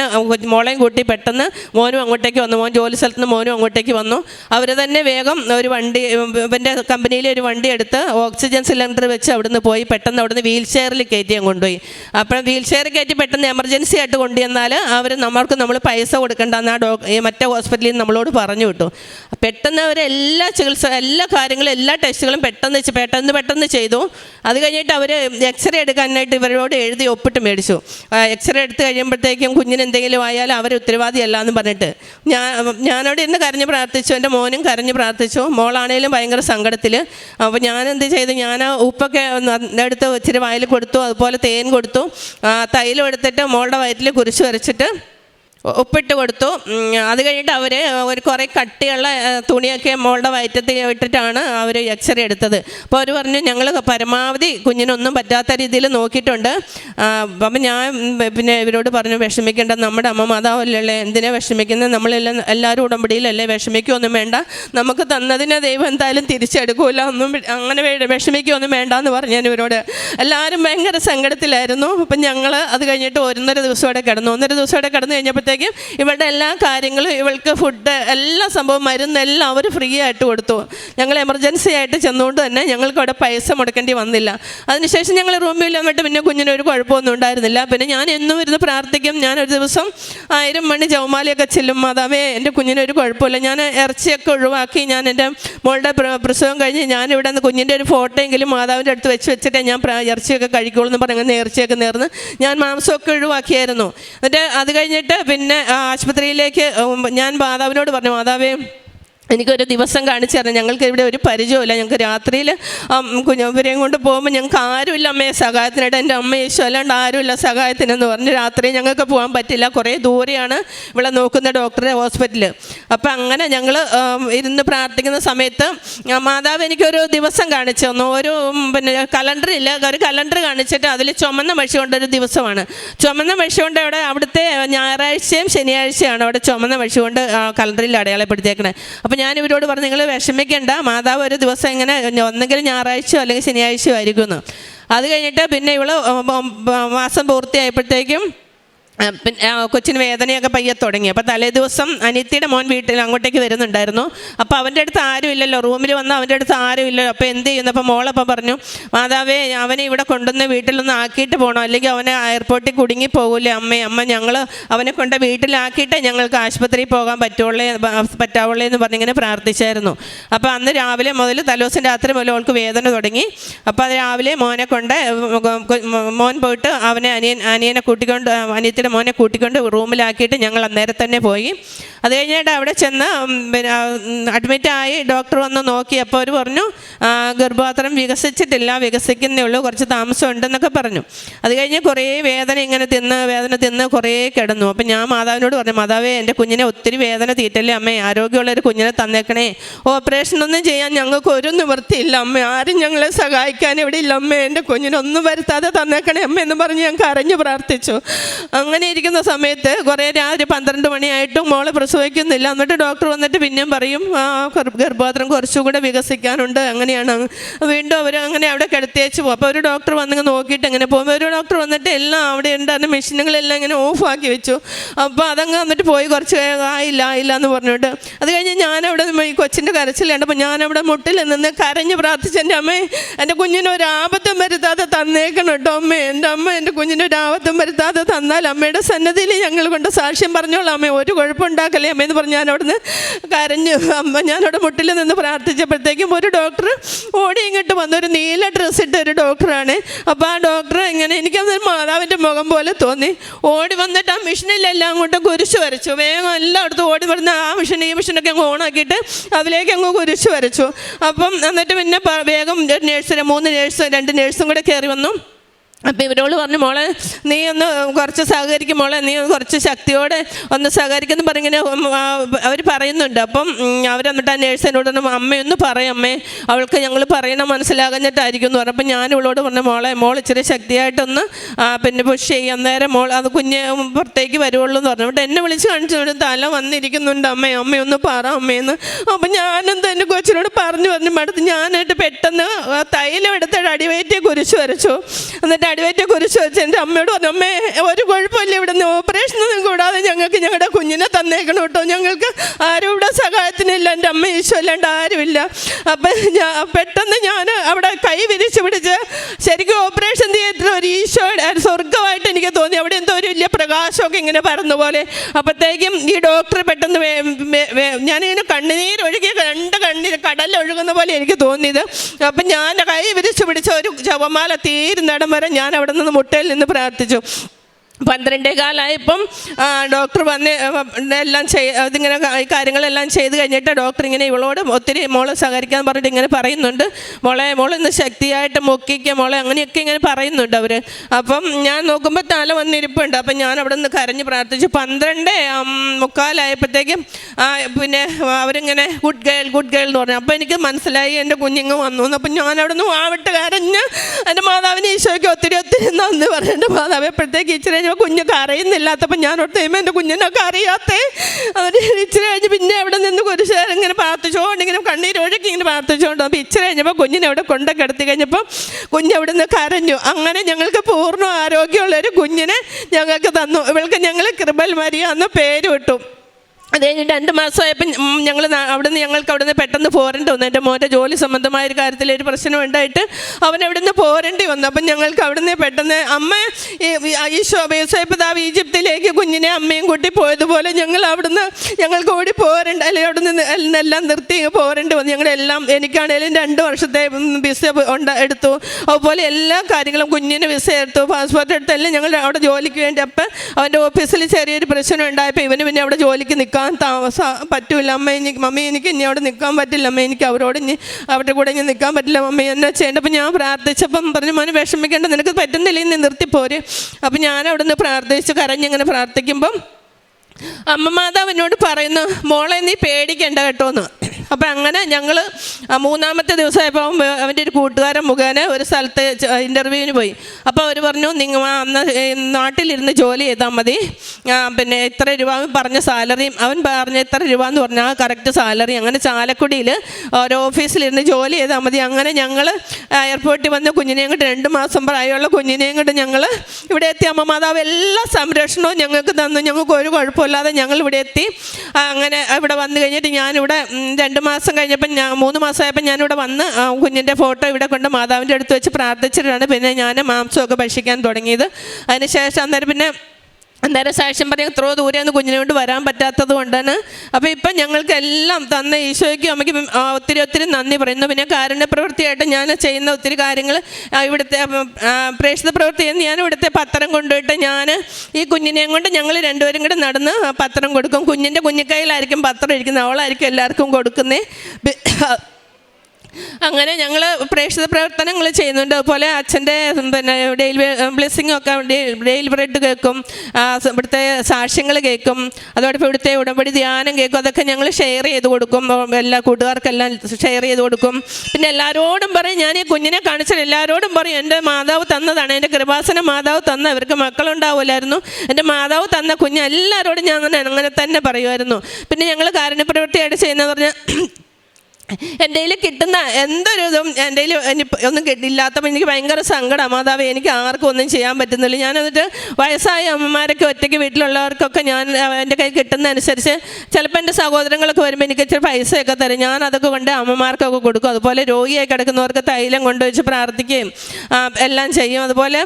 മോളെയും കൂട്ടി പെട്ടെന്ന് മോനും അങ്ങോട്ടേക്ക് വന്നു. മോൻ ജോലി സ്ഥലത്ത് നിന്ന് മോനും അങ്ങോട്ടേക്ക് വന്നു. അവർ തന്നെ വേഗം ഒരു വണ്ടി ഇവന്റെ കമ്പനിയിൽ ഒരു വണ്ടി എടുത്ത് ഓക്സിജൻ സിലിണ്ടർ വെച്ച് അവിടുന്ന് പോയി പെട്ടെന്ന് അവിടുന്ന് വീൽ ചെയറിൽ കയറ്റി കൊണ്ടുപോയി. അപ്പം വീൽ ചെയർ കയറ്റി പെട്ടെന്ന് എമർജൻസി ആയിട്ട് കൊണ്ടുവന്നാൽ അവർ നമ്മൾക്ക് നമ്മൾ പൈസ കൊടുക്കേണ്ടെന്ന് ആ ഡോ മറ്റേ ഹോസ്പിറ്റലിൽ നിന്ന് നമ്മളോട് പറഞ്ഞു വിട്ടു. പെട്ടെന്ന് അവർ എല്ലാ ചികിത്സ എല്ലാ കാര്യങ്ങളും എല്ലാ ടെസ്റ്റുകളും പെട്ടെന്ന് പെട്ടെന്ന് പെട്ടെന്ന് ചെയ്തു. അത് കഴിഞ്ഞിട്ട് അവർ എക്സ്റേ എടുക്കാനായിട്ട് ഇവരോട് എഴുതി ഒപ്പിട്ട് മേടിച്ചു. എക്സ്റേ എടുത്ത് കഴിയുമ്പോഴത്തേക്കും കുഞ്ഞിന് എന്തെങ്കിലും ആയാൽ അവർ ഉത്തരവാദിയല്ല എന്ന് പറഞ്ഞിട്ട്. ഞാൻ ഞാനവിടെ ഇന്ന് കരഞ്ഞ് പ്രാർത്ഥിച്ചു എന്റെ മോനും കരഞ്ഞ് പ്രാർത്ഥിച്ചു. മോളാണേലും ഭയങ്കര സങ്കടത്തിൽ അപ്പോൾ ഞാൻ എന്ത് ചെയ്തു? ഞാൻ ആ ഉപ്പൊക്കെ എടുത്ത് ഇച്ചിരി വായിൽ കൊടുത്തു അതുപോലെ തേൻ കൊടുത്തു. തൈലം എടുത്തിട്ട് മോളുടെ വയറ്റിൽ കുരിശ് വരച്ചിട്ട് ഉപ്പിട്ട് കൊടുത്തു. അത് കഴിഞ്ഞിട്ട് അവർ ഒരു കുറേ കട്ടിയുള്ള തുണിയൊക്കെ മോളുടെ വയറ്റത്തിൽ ഇട്ടിട്ടാണ് അവർ എക്സ്റേ എടുത്തത്. അപ്പോൾ അവർ പറഞ്ഞു ഞങ്ങൾ പരമാവധി കുഞ്ഞിനൊന്നും പറ്റാത്ത രീതിയിൽ നോക്കിയിട്ടുണ്ട്. അപ്പം ഞാൻ പിന്നെ ഇവരോട് പറഞ്ഞു വിഷമിക്കേണ്ട നമ്മുടെ അമ്മ മാതാവല്ലേ എന്തിനാ വിഷമിക്കുന്നത് നമ്മളെല്ലാം എല്ലാവരും ഉടമ്പടിയിലല്ലേ വിഷമിക്കുകയൊന്നും വേണ്ട. നമുക്ക് തന്നതിനെ ദൈവം എന്തായാലും തിരിച്ചെടുക്കില്ല ഒന്നും അങ്ങനെ വിഷമിക്കുകയൊന്നും വേണ്ട എന്ന് പറഞ്ഞു ഞാൻ ഇവരോട്. എല്ലാവരും ഭയങ്കര സങ്കടത്തിലായിരുന്നു. അപ്പം ഞങ്ങൾ അത് കഴിഞ്ഞിട്ട് ഒന്നര ദിവസം അവിടെ കിടന്നു. ഒന്നര ദിവസം അവിടെ കിടന്നു കഴിഞ്ഞപ്പോഴത്തേക്കും ഇവളുടെ എല്ലാ കാര്യങ്ങളും ഇവൾക്ക് ഫുഡ് എല്ലാ സംഭവം മരുന്നെല്ലാം അവർ ഫ്രീ ആയിട്ട് കൊടുത്തു. ഞങ്ങൾ എമർജൻസി ആയിട്ട് ചെന്നുകൊണ്ട് തന്നെ ഞങ്ങൾക്ക് അവിടെ പൈസ മുടക്കേണ്ടി വന്നില്ല. അതിനുശേഷം ഞങ്ങൾ റൂമിൽ വന്നിട്ട് പിന്നെ കുഞ്ഞിന് ഒരു കുഴപ്പമൊന്നും ഉണ്ടായിരുന്നില്ല. പിന്നെ ഞാൻ എന്നും ഇരുന്ന് പ്രാർത്ഥിക്കും. ഞാനൊരു ദിവസം ആയിരം മണി ജൗമാലിയൊക്കെ ചെല്ലും മാതാവേ എന്റെ കുഞ്ഞിന് ഒരു കുഴപ്പമില്ല. ഞാൻ ഇറച്ചിയൊക്കെ ഒഴിവാക്കി. ഞാൻ എന്റെ മോളുടെ പ്രസവം കഴിഞ്ഞ് ഞാൻ ഇവിടെ നിന്ന് കുഞ്ഞിന്റെ ഒരു ഫോട്ടോ എങ്കിലും മാതാവിന്റെ അടുത്ത് വെച്ച് വെച്ചിട്ട് ഞാൻ ഇറച്ചിയൊക്കെ കഴിക്കുള്ളൂ എന്ന് പറഞ്ഞ് നേർച്ചയൊക്കെ നേർന്ന് ഞാൻ മാംസമൊക്കെ ഒഴിവാക്കിയായിരുന്നു. എന്നിട്ട് അത് കഴിഞ്ഞിട്ട് പിന്നെ ആ, ആശുപത്രിയിലേക്ക് ഞാൻ മാതാവിനോട് പറഞ്ഞു മാതാവേ എനിക്കൊരു ദിവസം കാണിച്ചു തരണം. ഞങ്ങൾക്ക് ഇവിടെ ഒരു പരിചയമില്ല ഞങ്ങൾക്ക് രാത്രിയിൽ കുഞ്ഞവരെയും കൊണ്ട് പോകുമ്പോൾ ഞങ്ങൾക്ക് ആരുമില്ല. അമ്മയെ സഹായത്തിനായിട്ട് എന്റെ അമ്മ യേശു. അല്ലാണ്ട് ആരുമില്ല സഹായത്തിനെന്ന് പറഞ്ഞ് രാത്രി ഞങ്ങൾക്ക് പോകാൻ പറ്റില്ല. കുറേ ദൂരെയാണ് ഇവിടെ നോക്കുന്ന ഡോക്ടറെ ഹോസ്പിറ്റൽ അപ്പം അങ്ങനെ ഞങ്ങൾ ഇരുന്ന് പ്രാർത്ഥിക്കുന്ന സമയത്ത് മാതാവ് എനിക്കൊരു ദിവസം കാണിച്ചു തന്നു. ഒരു പിന്നെ കലണ്ടറില്ല ഒരു കലണ്ടർ കാണിച്ചിട്ട് അതിൽ ചുമന്ന മഷി കൊണ്ടൊരു ദിവസമാണ്. ചുമന്ന മഷി കൊണ്ട് അവിടെ അവിടുത്തെ ഞായറാഴ്ചയും ശനിയാഴ്ചയാണ് അവിടെ ചുമന്ന മഷി കൊണ്ട് കലണ്ടറിൽ അടയാളപ്പെടുത്തിയേക്കണേ. അപ്പോൾ ഞാൻ ഇവരോട് പറഞ്ഞു നിങ്ങൾ വിഷമിക്കേണ്ട. മാതാവ് ഒരു ദിവസം ഇങ്ങനെ ഒന്നെങ്കിൽ ഞായറാഴ്ചയോ അല്ലെങ്കിൽ ശനിയാഴ്ചയോ ആയിരിക്കുമെന്ന്. അത് കഴിഞ്ഞിട്ട് പിന്നെ ഇവൾ മാസം പൂർത്തിയായപ്പോഴത്തേക്കും പിന്നെ കൊച്ചിന് വേദനയൊക്കെ പയ്യെ തുടങ്ങി. അപ്പോൾ തലേ ദിവസം അനിയത്തിയുടെ മോൻ വീട്ടിൽ അങ്ങോട്ടേക്ക് വരുന്നുണ്ടായിരുന്നു. അപ്പോൾ അവന്റെ അടുത്ത് ആരും ഇല്ലല്ലോ. റൂമിൽ വന്ന് അവന്റെ അടുത്ത് ആരും ഇല്ലല്ലോ. അപ്പോൾ എന്ത് ചെയ്യുന്നു? അപ്പോൾ മോളപ്പം പറഞ്ഞു മാതാവേ അവനെ ഇവിടെ കൊണ്ടുവന്ന് വീട്ടിലൊന്ന് ആക്കിയിട്ട് പോകണം അല്ലെങ്കിൽ അവനെ എയർപോർട്ടിൽ കുടുങ്ങി പോകില്ലേ അമ്മേ? അമ്മ ഞങ്ങൾ അവനെ കൊണ്ട് വീട്ടിലാക്കിയിട്ടേ ഞങ്ങൾക്ക് ആശുപത്രിയിൽ പോകാൻ പറ്റുള്ളേ പറ്റാവുള്ളേ എന്ന് പറഞ്ഞിങ്ങനെ പ്രാർത്ഥിച്ചായിരുന്നു. അപ്പോൾ അന്ന് രാവിലെ മുതൽ തലേദിവസം രാത്രി മുതൽ അവൾക്ക് വേദന തുടങ്ങി. അപ്പോൾ അത് രാവിലെ മോനെ കൊണ്ട് മോൻ പോയിട്ട് അവനെ അനിയൻ അനിയനെ കൂട്ടിക്കൊണ്ട് അനിയത്തിയുടെ മോനെ കൂട്ടിക്കൊണ്ട് റൂമിലാക്കിയിട്ട് ഞങ്ങൾ അന്നേരം തന്നെ പോയി. അത് കഴിഞ്ഞിട്ട് അവിടെ ചെന്ന് പിന്നെ അഡ്മിറ്റ് ആയി. ഡോക്ടർ വന്ന് നോക്കിയപ്പോൾ അവർ പറഞ്ഞു ഗർഭപാത്രം വികസിച്ചിട്ടില്ല വികസിക്കുന്നേ ഉള്ളൂ കുറച്ച് താമസം ഉണ്ടെന്നൊക്കെ പറഞ്ഞു. അത് കഴിഞ്ഞ് കുറേ വേദന ഇങ്ങനെ തിന്ന് വേദന തിന്ന് കുറേ കിടന്നു. അപ്പം ഞാൻ മാതാവിനോട് പറഞ്ഞു മാതാവേ എന്റെ കുഞ്ഞിനെ ഒത്തിരി വേദന തീറ്റല്ലേ അമ്മേ? ആരോഗ്യമുള്ളൊരു കുഞ്ഞിനെ തന്നേക്കണേ. ഓപ്പറേഷൻ ഒന്നും ചെയ്യാൻ ഞങ്ങൾക്ക് ഒരു നിവൃത്തിയില്ല അമ്മ. ആരും ഞങ്ങളെ സഹായിക്കാൻ ഇവിടെ ഇല്ല അമ്മ. എന്റെ കുഞ്ഞിനൊന്നും വരുത്താതെ തന്നേക്കണേ അമ്മ എന്ന് പറഞ്ഞ് ഞാൻ കരഞ്ഞു പ്രാർത്ഥിച്ചു. അങ്ങനെ ഇരിക്കുന്ന സമയത്ത് കുറേ രാത്രി പന്ത്രണ്ട് മണിയായിട്ടും മോളെ പ്രസവിക്കുന്നില്ല എന്നിട്ട് ഡോക്ടർ വന്നിട്ട് പിന്നെയും പറയും ഗർഭപാത്രം കുറച്ചുകൂടെ വികസിക്കാനുണ്ട്. അങ്ങനെയാണ്. വീണ്ടും അവർ അങ്ങനെ അവിടെ കിടത്തിയേച്ച് പോകും അപ്പോൾ ഒരു ഡോക്ടർ വന്നിങ്ങ് നോക്കിയിട്ട് എങ്ങനെ പോകും. ഒരു ഡോക്ടർ വന്നിട്ട് എല്ലാം അവിടെ ഉണ്ടായിരുന്ന മെഷീനുകളെല്ലാം ഇങ്ങനെ ഓഫാക്കി വെച്ചു. അപ്പോൾ അതങ്ങ് വന്നിട്ട് പോയി. കുറച്ച് ആയില്ല ആയില്ല എന്ന് പറഞ്ഞിട്ട്. അത് കഴിഞ്ഞ് ഞാനവിടെ ഈ കൊച്ചിന്റെ കരച്ചിൽ കണ്ടപ്പോൾ ഞാനവിടെ മുട്ടിൽ നിന്ന് കരഞ്ഞ് പ്രാർത്ഥിച്ച എന്റെ അമ്മേ എന്റെ കുഞ്ഞിന് ഒരു ആപത്തും വരുത്താതെ തന്നേക്കണം കേട്ടോ അമ്മേ. എന്റെ അമ്മ എന്റെ കുഞ്ഞിന് ഒരു ആപത്തും വരുത്താതെ തന്നാൽ അമ്മയുടെ സന്നദ്ധിയിൽ ഞങ്ങൾ കൊണ്ട് സാക്ഷ്യം പറഞ്ഞോളാം അമ്മേ. ഒരു കുഴപ്പമുണ്ടാക്കല്ലേ അമ്മയെന്ന് പറഞ്ഞ് ഞാൻ അവിടുന്ന് കരഞ്ഞു. അമ്മ ഞാനവിടെ മുട്ടിൽ നിന്ന് പ്രാർത്ഥിച്ചപ്പോഴത്തേക്കും ഒരു ഡോക്ടർ ഓടി ഇങ്ങോട്ട് വന്നു ഒരു നീല ഡ്രസ്സ് ഇട്ട ഒരു ഡോക്ടറാണ് അപ്പോൾ ആ ഡോക്ടർ ഇങ്ങനെ എനിക്കത് മാതാവിന്റെ മുഖം പോലെ തോന്നി. ഓടി വന്നിട്ട് ആ മെഷീനിലെല്ലാം അങ്ങോട്ട് കുരിശ് വരച്ചു. വേഗം എല്ലായിടത്തും ഓടി വരുന്ന ആ മിഷൻ ഈ മിഷനൊക്കെ അങ്ങ് ഓണാക്കിയിട്ട് അതിലേക്ക് അങ്ങ് കുരിശ് വരച്ചു. അപ്പം എന്നിട്ട് പിന്നെ വേഗം നേഴ്സിനെ മൂന്ന് നേഴ്സ് രണ്ട് നേഴ്സും കൂടെ കയറി വന്നു. അപ്പം ഇവരോട് പറഞ്ഞു മോളെ നീ ഒന്ന് കുറച്ച് സഹകരിക്കും മോളെ നീ കുറച്ച് ശക്തിയോടെ ഒന്ന് സഹകരിക്കുന്നു പറഞ്ഞിങ്ങനെ അവർ പറയുന്നുണ്ട്. അപ്പം അവരെന്നിട്ട് ആ നേഴ്സിനോട് പറഞ്ഞു അമ്മയൊന്ന് പറയും അമ്മേ അവൾക്ക് ഞങ്ങൾ പറയണ മനസ്സിലാകഞ്ഞിട്ടായിരിക്കും എന്ന് പറഞ്ഞപ്പോൾ ഞാൻ ഇവളോട് പറഞ്ഞു മോളെ മോൾ ഇച്ചിരി ശക്തിയായിട്ടൊന്ന് പിന്നെ പുഷ് ചെയ്യും അന്നേരം മോൾ അത് കുഞ്ഞ് പുറത്തേക്ക് വരുവുള്ളൂ എന്ന് പറഞ്ഞു. എന്നെ വിളിച്ച് കാണിച്ചു തല വന്നിരിക്കുന്നുണ്ട് അമ്മേ അമ്മയൊന്ന് പറ അമ്മയെന്ന് അപ്പം ഞാനെന്താ എന്റെ കൊച്ചിനോട് പറഞ്ഞു പറഞ്ഞു മടുത്ത് ഞാനായിട്ട് പെട്ടെന്ന് തൈലം എടുത്തിട്ട് അടിവയറ്റിയെ കുരിശ് വരച്ചു. എന്നിട്ട് നടുവേറ്റ കുറിച്ച് വെച്ച് എന്റെ അമ്മയോട് പറഞ്ഞു അമ്മേ ഒരു കുഴപ്പമില്ല ഇവിടെ നിന്ന് ഓപ്പറേഷനൊന്നും കൂടാതെ ഞങ്ങൾക്ക് ഞങ്ങളുടെ കുഞ്ഞിനെ തന്നേക്കണം കേട്ടോ. ഞങ്ങൾക്ക് ആരും ഇവിടെ സഹായത്തിനില്ല എന്റെ അമ്മ ഈശോ അല്ലാണ്ട് ആരുമില്ല. അപ്പം ഞാൻ പെട്ടെന്ന് ഞാൻ അവിടെ കൈ വിരിച്ച് പിടിച്ച് ശരിക്കും ഓപ്പറേഷൻ തിയേറ്റർ ഒരു ഈശോയുടെ പ്രകാശമൊക്കെ ഇങ്ങനെ പറന്ന പോലെ അപ്പോഴത്തേക്കും ഈ ഡോക്ടർ പെട്ടെന്ന് ഞാനിങ്ങനെ കണ്ണുനീരൊഴുകി രണ്ട് കണ്ണീർ കടലൊഴുകുന്ന പോലെ എനിക്ക് തോന്നിയത്. അപ്പം ഞാൻ കൈ വിരിച്ചു പിടിച്ച ഒരു ജപമാല തീരുന്നിടം വരെ ഞാൻ അവിടെ നിന്ന് മുട്ടയിൽ നിന്ന് പ്രാർത്ഥിച്ചു. പന്ത്രണ്ടേ കാലായപ്പം ഡോക്ടർ വന്ന് എല്ലാം ചെയ് ഈ കാര്യങ്ങളെല്ലാം ചെയ്ത് കഴിഞ്ഞിട്ട് ഡോക്ടർ ഇങ്ങനെ ഇവളോട് ഒത്തിരി മോളെ സഹകരിക്കാൻ പറഞ്ഞിട്ട് ഇങ്ങനെ പറയുന്നുണ്ട്. മോളെ മോളെ ഇന്ന് ശക്തിയായിട്ട് മുക്കിക്കുക മോളെ അങ്ങനെയൊക്കെ ഇങ്ങനെ പറയുന്നുണ്ട് അവർ അപ്പം ഞാൻ നോക്കുമ്പോൾ തല വന്നിരിപ്പുണ്ട്. അപ്പം ഞാൻ അവിടെ നിന്ന് കരഞ്ഞ് പ്രാർത്ഥിച്ചു. പന്ത്രണ്ട് മുക്കാലായപ്പോഴത്തേക്കും പിന്നെ അവരിങ്ങനെ ഗുഡ് ഗേൾ ഗുഡ് ഗേൾ എന്ന് പറഞ്ഞു. അപ്പോൾ എനിക്ക് മനസ്സിലായി എന്റെ കുഞ്ഞിങ്ങ് വന്നു. അപ്പം ഞാൻ അവിടെ നിന്ന് ആവിട്ട് കരഞ്ഞ് എന്റെ മാതാവിന് ഈശോയ്ക്ക് ഒത്തിരി ഒത്തിരി നന്ദി പറഞ്ഞിട്ട് എന്റെ മാതാവ് എപ്പോഴത്തേക്ക് ഇച്ചിരി കഴിഞ്ഞപ്പോൾ കുഞ്ഞൊക്കെ അറിയുന്നില്ലാത്തപ്പോൾ ഞാൻ ഒട്ട് കഴിയുമ്പോൾ എന്റെ കുഞ്ഞിനൊക്കെ അറിയാത്തേ അവർ ഇച്ചിരി കഴിഞ്ഞ് പിന്നെ അവിടെ നിന്ന് കുരിശേരം ഇങ്ങനെ പ്രാർത്ഥിച്ചുകൊണ്ട് ഇങ്ങനെ കണ്ണീരൊഴുക്കി ഇങ്ങനെ പ്രാർത്ഥിച്ചുകൊണ്ട് അപ്പോൾ ഇച്ചിരി കഴിഞ്ഞപ്പോൾ കുഞ്ഞിനെ അവിടെ കൊണ്ട് കിടത്തി കഴിഞ്ഞപ്പോൾ കുഞ്ഞ് അവിടെ നിന്ന് കരഞ്ഞു. അങ്ങനെ ഞങ്ങൾക്ക് പൂർണ ആരോഗ്യമുള്ളൊരു കുഞ്ഞിനെ ഞങ്ങൾക്ക് തന്നു. ഇവൾക്ക് ഞങ്ങൾ കൃപൽ മരിയ എന്ന പേര് വിട്ടു. അത് കഴിഞ്ഞ് രണ്ട് മാസമായപ്പോൾ ഞങ്ങൾ അവിടെ നിന്ന് ഞങ്ങൾക്ക് അവിടെ നിന്ന് പെട്ടെന്ന് പോരേണ്ടി വന്നു. എന്റെ മോന്റെ ജോലി സംബന്ധമായ ഒരു കാര്യത്തിൽ ഒരു പ്രശ്നം ഉണ്ടായിട്ട് അവൻ അവിടെ നിന്ന് പോരേണ്ടി വന്നു. അപ്പം ഞങ്ങൾക്ക് അവിടെ നിന്ന് പെട്ടെന്ന് അമ്മ ഈ യോസേപ്പിതാവ് ഈജിപ്തിലേക്ക് കുഞ്ഞിനെ അമ്മയും കൂട്ടി പോയതുപോലെ ഞങ്ങൾ അവിടുന്ന് ഞങ്ങൾക്ക് ഓടി പോരണ്ട അല്ലെങ്കിൽ അവിടെ നിന്ന് എല്ലാം നിർത്തി പോരേണ്ടി വന്നു. ഞങ്ങളെല്ലാം എനിക്കാണേലും രണ്ട് വർഷത്തെ വിസ ഉണ്ട് എടുത്തു. അതുപോലെ എല്ലാ കാര്യങ്ങളും കുഞ്ഞിന് വിസ എടുത്തു. പാസ്പോർട്ട് എടുത്തു എല്ലാം ഞങ്ങൾ അവിടെ ജോലിക്ക് വേണ്ടി അപ്പം അവന്റെ ഓഫീസിൽ ചെറിയൊരു പ്രശ്നം ഉണ്ടായപ്പോൾ ഇവന് പിന്നെ അവിടെ ജോലിക്ക് നിൽക്കാൻ താമസം പറ്റൂല. അമ്മ എനിക്ക് മമ്മി എനിക്ക് ഇനി അവിടെ നിൽക്കാൻ പറ്റില്ല. അമ്മ എനിക്ക് അവരോട് ഇനി അവരുടെ കൂടെ ഇനി നിൽക്കാൻ പറ്റില്ല. മമ്മി എന്നെ ചെയ്യേണ്ടപ്പോൾ ഞാൻ പ്രാർത്ഥിച്ചപ്പം പറഞ്ഞു മോനെ വിഷമിക്കേണ്ട. നിനക്ക് പറ്റുന്നില്ല. നീ നിർത്തിപ്പോര്. അപ്പം ഞാൻ അവിടെ നിന്ന് പ്രാർത്ഥിച്ച് കരഞ്ഞിങ്ങനെ പ്രാർത്ഥിക്കുമ്പം അമ്മ മാതാവ് എന്നോട് പറയുന്നു മോളെ നീ പേടിക്കണ്ട കേട്ടോ എന്ന് അപ്പം അങ്ങനെ ഞങ്ങൾ മൂന്നാമത്തെ ദിവസമായപ്പോൾ അവന്റെ ഒരു കൂട്ടുകാരൻ മുഖേന ഒരു സ്ഥലത്ത് ഇന്റർവ്യൂവിന് പോയി. അപ്പോൾ അവർ പറഞ്ഞു നിങ്ങൾ അന്ന് നാട്ടിലിരുന്ന് ജോലി ചെയ്താൽ മതി. പിന്നെ ഇത്ര രൂപ? പറഞ്ഞ സാലറിയും അവൻ പറഞ്ഞ ഇത്ര രൂപ എന്ന് പറഞ്ഞാൽ കറക്റ്റ് സാലറി. അങ്ങനെ ചാലക്കുടിയിൽ ഓരോ ഓഫീസിലിരുന്ന് ജോലി ചെയ്താൽ മതി. അങ്ങനെ ഞങ്ങൾ എയർപോർട്ടിൽ വന്ന് കുഞ്ഞിനെയും കൊണ്ട് രണ്ട് മാസം പ്രായമുള്ള കുഞ്ഞിനെയും കൊണ്ട് ഞങ്ങൾ ഇവിടെ എത്തിയ അമ്മ മാതാവ് എല്ലാ സംരക്ഷണവും ഞങ്ങൾക്ക് തന്നു. ഞങ്ങൾക്ക് ഒരു കുഴപ്പമില്ലാതെ ഞങ്ങൾ ഇവിടെ എത്തി അങ്ങനെ ഇവിടെ വന്നു കഴിഞ്ഞിട്ട് ഞാനിവിടെ രണ്ട് മാസം കഴിഞ്ഞപ്പം ഞാൻ മൂന്ന് മാസമായപ്പോൾ ഞാനിവിടെ വന്ന് കുഞ്ഞിന്റെ ഫോട്ടോ ഇവിടെ കൊണ്ട് മാതാവിന്റെ അടുത്ത് വെച്ച് പ്രാർത്ഥിച്ചിട്ടാണ് പിന്നെ ഞാൻ മാംസമൊക്കെ ഭക്ഷിക്കാൻ തുടങ്ങിയത്. അതിനുശേഷം അന്നേരം പിന്നെ അന്നേരം സാക്ഷ്യം പറയാൻ എത്രയോ ദൂരെ നിന്ന് കുഞ്ഞിനെ കൊണ്ട് വരാൻ പറ്റാത്തത് കൊണ്ടാണ്. അപ്പോൾ ഇപ്പം ഞങ്ങൾക്ക് എല്ലാം തന്ന ഈശോയ്ക്കും അമ്മയ്ക്ക് ഒത്തിരി ഒത്തിരി നന്ദി പറയുന്നു. പിന്നെ കാരുണ്യ പ്രവൃത്തിയായിട്ട് ഞാൻ ചെയ്യുന്ന ഒത്തിരി കാര്യങ്ങൾ ഇവിടുത്തെ പ്രേക്ഷിത പ്രവൃത്തി ചെയ്യുന്ന ഞാൻ ഇവിടുത്തെ പത്രം കൊണ്ടുപോയിട്ട് ഞാൻ ഈ കുഞ്ഞിനെയും കൊണ്ട് ഞങ്ങൾ രണ്ടുപേരും കൂടെ നടന്ന് പത്രം കൊടുക്കും. കുഞ്ഞിന്റെ കുഞ്ഞിക്കൈയിലായിരിക്കും പത്രം ഇരിക്കുന്നത് അവളായിരിക്കും എല്ലാവർക്കും കൊടുക്കുന്നത് അങ്ങനെ ഞങ്ങൾ പ്രേക്ഷിത പ്രവർത്തനങ്ങൾ ചെയ്യുന്നുണ്ട്. അതുപോലെ അച്ഛന്റെ പിന്നെ ഡെയിലി ബ്ലെസ്സിങ് ഒക്കെ ഡെയിലി ബ്രെഡ് കേൾക്കും ഇവിടുത്തെ സാക്ഷ്യങ്ങൾ കേൾക്കും അതോടൊപ്പം ഇവിടുത്തെ ഉടമ്പടി ധ്യാനം കേൾക്കും അതൊക്കെ ഞങ്ങൾ ഷെയർ ചെയ്ത് കൊടുക്കും. എല്ലാ കൂട്ടുകാർക്കെല്ലാം ഷെയർ ചെയ്ത് കൊടുക്കും. പിന്നെ എല്ലാവരോടും പറയും ഞാൻ ഈ കുഞ്ഞിനെ കാണിച്ചാൽ എല്ലാവരോടും പറയും എന്റെ മാതാവ് തന്നതാണ് എന്റെ കൃപാസന മാതാവ് തന്ന ഇവർക്ക് മക്കളുണ്ടാവില്ലായിരുന്നു എന്റെ മാതാവ് തന്ന കുഞ്ഞ് എല്ലാവരോടും ഞാൻ അങ്ങനെ അങ്ങനെ തന്നെ പറയുമായിരുന്നു. പിന്നെ ഞങ്ങൾ കാരുണ്യപ്രവൃത്തിയായിട്ട് ചെയ്യുന്നതെന്ന് പറഞ്ഞാൽ എന്റെ കയ്യിൽ കിട്ടുന്ന എന്തൊരു ഇതും എന്റെ കയ്യിൽ ഒന്നും കിട്ടില്ലാത്തപ്പോൾ എനിക്ക് ഭയങ്കര സങ്കടം. മാതാവ് എനിക്ക് ആർക്കും ഒന്നും ചെയ്യാൻ പറ്റുന്നില്ല. ഞാൻ എന്നിട്ട് വയസ്സായ അമ്മമാരൊക്കെ ഒറ്റയ്ക്ക് വീട്ടിലുള്ളവർക്കൊക്കെ ഞാൻ എന്റെ കയ്യിൽ കിട്ടുന്ന അനുസരിച്ച് ചിലപ്പോൾ എന്റെ സഹോദരങ്ങളൊക്കെ വരുമ്പോൾ എനിക്ക് ഇച്ചിരി പൈസയൊക്കെ തരും. ഞാൻ അതൊക്കെ കൊണ്ട് അമ്മമാർക്കൊക്കെ കൊടുക്കും. അതുപോലെ രോഗിയായി കിടക്കുന്നവർക്ക് തൈലം കൊണ്ടുവച്ച് പ്രാർത്ഥിക്കുകയും എല്ലാം ചെയ്യും. അതുപോലെ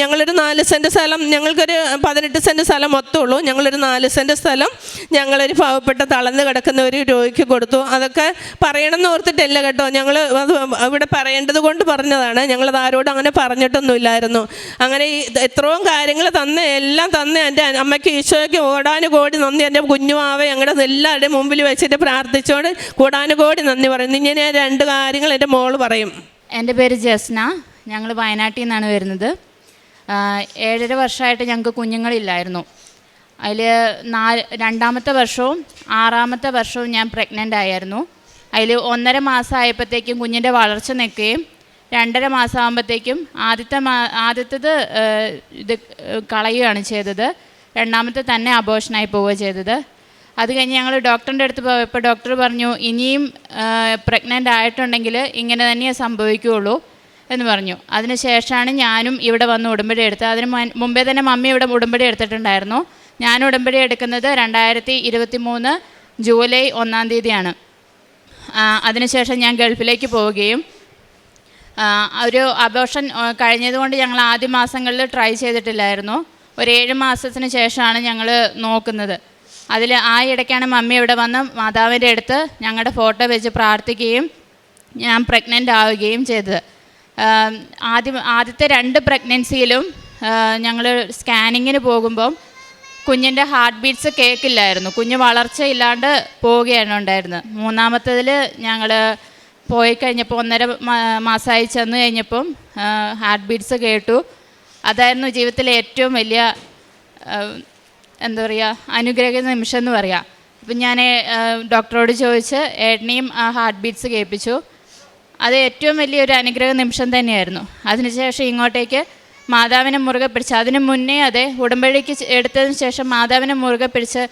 ഞങ്ങളൊരു നാല് സെന്റ് സ്ഥലം ഞങ്ങൾക്കൊരു പതിനെട്ട് സെന്റ് സ്ഥലം മൊത്തമുള്ളൂ ഞങ്ങളൊരു നാല് സെന്റ് സ്ഥലം ഞങ്ങളൊരു പാവപ്പെട്ട തളർന്ന് കിടക്കുന്ന ഒരു രോഗിക്ക് കൊടുത്തു. അതൊക്കെ പറയണമെന്ന് ഓർത്തിട്ടല്ല കേട്ടോ. ഞങ്ങൾ അത് ഇവിടെ പറയേണ്ടത് കൊണ്ട് പറഞ്ഞതാണ്. ഞങ്ങളത് ആരോടും അങ്ങനെ പറഞ്ഞിട്ടൊന്നുമില്ലായിരുന്നു. അങ്ങനെ ഈ എത്രയും കാര്യങ്ങൾ തന്ന് എല്ലാം തന്ന് എന്റെ അമ്മയ്ക്ക് ഈശോയ്ക്ക് ഓടാനുകോടി നന്ദി എന്റെ കുഞ്ഞുമാവ ഞങ്ങളുടെ എല്ലാവരുടെയും മുമ്പിൽ വെച്ചിട്ട് പ്രാർത്ഥിച്ചോട് കൂടാനുകോടി നന്ദി പറയുന്നു. ഇങ്ങനെ രണ്ട് കാര്യങ്ങൾ എന്റെ മോൾ പറയും. എന്റെ പേര് ജസ്ന. ഞങ്ങൾ വയനാട്ടിൽ നിന്നാണ് വരുന്നത്. ഏഴര വർഷമായിട്ട് ഞങ്ങൾക്ക് കുഞ്ഞുങ്ങളില്ലായിരുന്നു. അതിൽ നാല് രണ്ടാമത്തെ വർഷവും ആറാമത്തെ വർഷവും ഞാൻ പ്രഗ്നന്റ് ആയിരുന്നു. അതിൽ ഒന്നര മാസം ആയപ്പോഴത്തേക്കും കുഞ്ഞിന്റെ വളർച്ച നിൽക്കുകയും രണ്ടര മാസം ആകുമ്പോഴത്തേക്കും ആദ്യത്തെ മാ ആദ്യത്തേത് ഇത് കളയുകയാണ് ചെയ്തത്. രണ്ടാമത്തെ തന്നെ അബോഷനായി പോവുക ചെയ്തത്. അത് കഴിഞ്ഞ് ഞങ്ങൾ ഡോക്ടറിന്റെ അടുത്ത് പോയപ്പോൾ ഡോക്ടർ പറഞ്ഞു ഇനിയും പ്രഗ്നന്റ് ആയിട്ടുണ്ടെങ്കിൽ ഇങ്ങനെ തന്നെയേ സംഭവിക്കുകയുള്ളൂ എന്ന് പറഞ്ഞു. അതിനുശേഷമാണ് ഞാനും ഇവിടെ വന്ന് ഉടമ്പടി എടുത്തത്. അതിന് മുമ്പേ തന്നെ മമ്മി ഇവിടെ ഉടമ്പടി എടുത്തിട്ടുണ്ടായിരുന്നു. ഞാൻ ഉടമ്പടി എടുക്കുന്നത് രണ്ടായിരത്തി ഇരുപത്തി മൂന്ന് ജൂലൈ ഒന്നാം തീയതിയാണ്. അതിനുശേഷം ഞാൻ ഗൾഫിലേക്ക് പോവുകയും ഒരു അബോഷൻ കഴിഞ്ഞതുകൊണ്ട് ഞങ്ങൾ ആദ്യ മാസങ്ങളിൽ ട്രൈ ചെയ്തിട്ടില്ലായിരുന്നു. ഒരു ഏഴ് മാസത്തിന് ശേഷമാണ് ഞങ്ങൾ നോക്കുന്നത്. അതിൽ ആ ഇടയ്ക്കാണ് മമ്മി ഇവിടെ വന്ന് മാതാവിന്റെ അടുത്ത് ഞങ്ങളുടെ ഫോട്ടോ വെച്ച് പ്രാർത്ഥിക്കുകയും ഞാൻ പ്രഗ്നന്റ് ആവുകയും ചെയ്തത്. ആദ്യം ആദ്യത്തെ രണ്ട് പ്രഗ്നൻസിയിലും ഞങ്ങൾ സ്കാനിങ്ങിന് പോകുമ്പം കുഞ്ഞിന്റെ ഹാർട്ട് ബീറ്റ്സ് കേൾക്കില്ലായിരുന്നു. കുഞ്ഞ് വളർച്ചയില്ലാണ്ട് പോവുകയാണ് ഉണ്ടായിരുന്നത്. മൂന്നാമത്തതിൽ ഞങ്ങൾ പോയി കഴിഞ്ഞപ്പോൾ ഒന്നര മാസമായി ചെന്ന് കഴിഞ്ഞപ്പം ഹാർട്ട് ബീറ്റ്സ് കേട്ടു. അതായിരുന്നു ജീവിതത്തിലെ ഏറ്റവും വലിയ എന്താ പറയുക അനുഗ്രഹ നിമിഷം എന്ന് പറയാം. അപ്പം ഞാൻ ഡോക്ടറോട് ചോദിച്ച് ഏട്ടനെയും ആ ഹാർട്ട് ബീറ്റ്സ് കേൾപ്പിച്ചു. അത് ഏറ്റവും വലിയൊരു അനുഗ്രഹ നിമിഷം തന്നെയായിരുന്നു. അതിനുശേഷം ഇങ്ങോട്ടേക്ക് മാതാവിനെ മുറുകെ പിടിച്ച് അതിന് മുന്നേ അതെ ഉടമ്പടിക്ക് എടുത്തതിന് ശേഷം മാതാവിനെ മുറുകെ പിടിച്ച്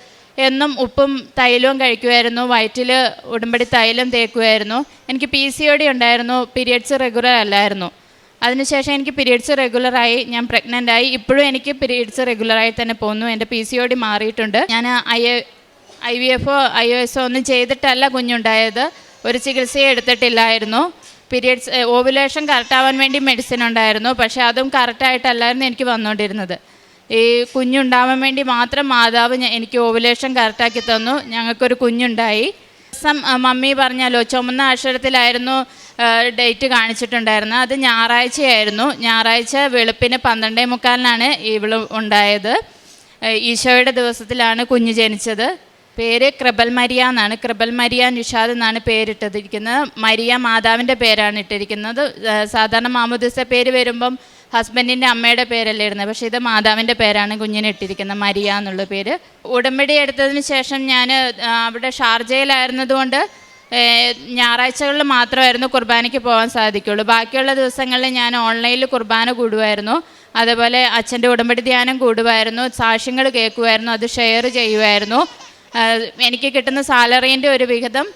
എന്നും ഉപ്പും തൈലവും കഴിക്കുമായിരുന്നു വയറ്റിൽ ഉടമ്പടി തൈലം തേക്കുമായിരുന്നു എനിക്ക് പി സി ഒ ഡി ഉണ്ടായിരുന്നു. പീരിയഡ്സ് റെഗുലർ അല്ലായിരുന്നു. അതിനുശേഷം എനിക്ക് പീരിയഡ്സ് റെഗുലറായി ഞാൻ പ്രഗ്നന്റ് ആയി. ഇപ്പോഴും എനിക്ക് പീരിയഡ്സ് റെഗുലറായി തന്നെ പോകുന്നു. എന്റെ പി സി ഒ ഡി മാറിയിട്ടുണ്ട്. ഞാൻ ഐ ഐ വി എഫോ ഐ ഒ എസോ ഒന്നും ചെയ്തിട്ടല്ല കുഞ്ഞുണ്ടായത്. ഒരു ചികിത്സയെ എടുത്തിട്ടില്ലായിരുന്നു. പീരിയഡ്സ് ഓവുലേഷൻ കറക്റ്റാവാൻ വേണ്ടി മെഡിസിൻ ഉണ്ടായിരുന്നു. പക്ഷേ അതും കറക്റ്റായിട്ടല്ലായിരുന്നു എനിക്ക് വന്നുകൊണ്ടിരുന്നത്. ഈ കുഞ്ഞുണ്ടാവാൻ വേണ്ടി മാത്രം മാതാവ് എനിക്ക് ഓവുലേഷൻ കറക്റ്റാക്കി തന്നു. ഞങ്ങൾക്കൊരു കുഞ്ഞുണ്ടായി. ദിവസം മമ്മി പറഞ്ഞല്ലോ ചുമന്ന അക്ഷരത്തിലായിരുന്നു ഡേറ്റ് കാണിച്ചിട്ടുണ്ടായിരുന്നത്. അത് ഞായറാഴ്ചയായിരുന്നു. ഞായറാഴ്ച വെളുപ്പിന് പന്ത്രണ്ടേ മുക്കാലിനാണ് ഇവൾ ഉണ്ടായത്. ഈശോയുടെ ദിവസത്തിലാണ് കുഞ്ഞ് ജനിച്ചത്. പേര് ക്രിബൽ മരിയ എന്നാണ്. ക്രിബൽ മരിയ നിഷാദ് എന്നാണ് പേരിട്ടിരിക്കുന്നത് മരിയ മാതാവിന്റെ പേരാണ് ഇട്ടിരിക്കുന്നത്. സാധാരണ മാമുദിസ പേര് വരുമ്പം ഹസ്ബൻഡിന്റെ അമ്മയുടെ പേരല്ലേ ഇടുന്നത്. പക്ഷേ ഇത് മാതാവിന്റെ പേരാണ് കുഞ്ഞിന് ഇട്ടിരിക്കുന്നത് മരിയ എന്നുള്ള പേര്. ഉടമ്പടി എടുത്തതിന് ശേഷം ഞാൻ അവിടെ ഷാർജയിലായിരുന്നതുകൊണ്ട് ഞായറാഴ്ചകളിൽ മാത്രമായിരുന്നു കുർബാനയ്ക്ക് പോകാൻ സാധിക്കുള്ളൂ. ബാക്കിയുള്ള ദിവസങ്ങളിൽ ഞാൻ ഓൺലൈനിൽ കുർബാന കൂടുമായിരുന്നു. അതേപോലെ അച്ഛന്റെ ഉടമ്പടി ധ്യാനം കൂടുമായിരുന്നു. സാക്ഷ്യങ്ങൾ കേൾക്കുമായിരുന്നു. അത് ഷെയർ ചെയ്യുമായിരുന്നു. എനിക്ക് കിട്ടുന്ന സാലറീന്റെ ഒരു വിഹിതം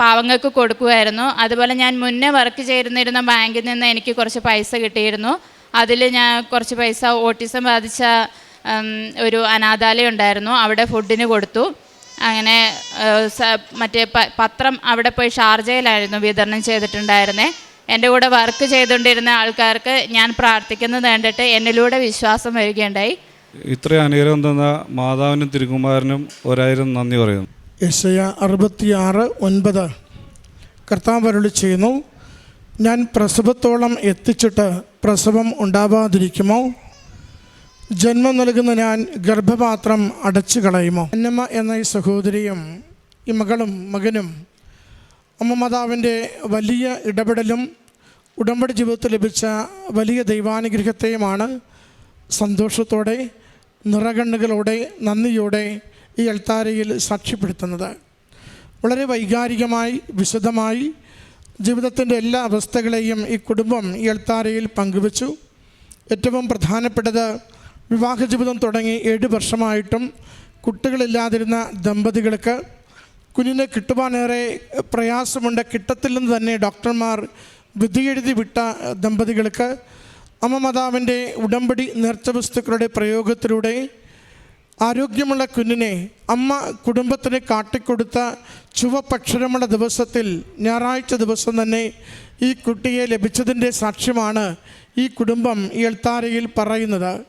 പാവങ്ങൾക്ക് കൊടുക്കുമായിരുന്നു അതുപോലെ ഞാൻ മുന്നേ വർക്ക് ചെയ്തിരുന്നിരുന്ന ബാങ്കിൽ നിന്ന് എനിക്ക് കുറച്ച് പൈസ കിട്ടിയിരുന്നു. അതിൽ ഞാൻ കുറച്ച് പൈസ ഓട്ടിസം ബാധിച്ച ഒരു അനാഥാലയം ഉണ്ടായിരുന്നു. അവിടെ ഫുഡിന് കൊടുത്തു. അങ്ങനെ മറ്റേ പത്രം അവിടെ പോയി ഷാർജയിലായിരുന്നു വിതരണം ചെയ്തിട്ടുണ്ടായിരുന്നേ. എന്റെ കൂടെ വർക്ക് ചെയ്തുകൊണ്ടിരുന്ന ആൾക്കാർക്ക് ഞാൻ പ്രാർത്ഥിക്കുന്നത് കണ്ടിട്ട് എന്നിലൂടെ വിശ്വാസം വരികയുണ്ടായി. ഇത്രയും അനുഗ്രഹം തന്ന മാതാവിനും തിരുകുമാരനും ഒരായിരം നന്ദി പറയുന്നു. യശയ അറുപത്തിയാറ് ഒൻപത്. കർത്താവ് അരുളി ചെയ്യുന്നു ഞാൻ പ്രസവത്തോളം എത്തിച്ചിട്ട് പ്രസവം ഉണ്ടാവാതിരിക്കുമോ? ജന്മം നൽകുന്ന ഞാൻ ഗർഭപാത്രം അടച്ചു കളയുമോ അന്നമ്മ എന്ന ഈ സഹോദരിയും ഈ മകളും മകനും അമ്മ മാതാവിന്റെ വലിയ ഇടപെടലും ഉടമ്പടി ജീവിതത്തിൽ ലഭിച്ച വലിയ ദൈവാനുഗ്രഹത്തെയുമാണ് സന്തോഷത്തോടെ നിറകണ്ണുകളോടെ നന്ദിയോടെ ഈ എൽത്താരയിൽ സാക്ഷ്യപ്പെടുത്തുന്നത്. വളരെ വൈകാരികമായി വിശദമായി ജീവിതത്തിന്റെ എല്ലാ അവസ്ഥകളെയും ഈ കുടുംബം ഈ എൽത്താരയിൽ പങ്കുവച്ചു. ഏറ്റവും പ്രധാനപ്പെട്ടത് വിവാഹ ജീവിതം തുടങ്ങി ഏഴ് വർഷമായിട്ടും കുട്ടികളില്ലാതിരുന്ന ദമ്പതികൾക്ക് കുഞ്ഞിനെ കിട്ടുവാനേറെ പ്രയാസമുണ്ട്. കിട്ടത്തില്ലെന്ന് തന്നെ ഡോക്ടർമാർ വിധിയെഴുതി വിട്ട ദമ്പതികൾക്ക് അമ്മ മാതാവിന്റെ ഉടമ്പടി നേർച്ച വസ്തുക്കളുടെ പ്രയോഗത്തിലൂടെ ആരോഗ്യമുള്ള കുഞ്ഞിനെ അമ്മ കുടുംബത്തിന് കാട്ടിക്കൊടുത്ത ചുവപ്പക്ഷരമുള്ള ദിവസത്തിൽ ഞായറാഴ്ച ദിവസം തന്നെ ഈ കുട്ടിയെ ലഭിച്ചതിന്റെ സാക്ഷ്യമാണ് ഈ കുടുംബം ഈ എൽത്താരയിൽ പറയുന്നത്.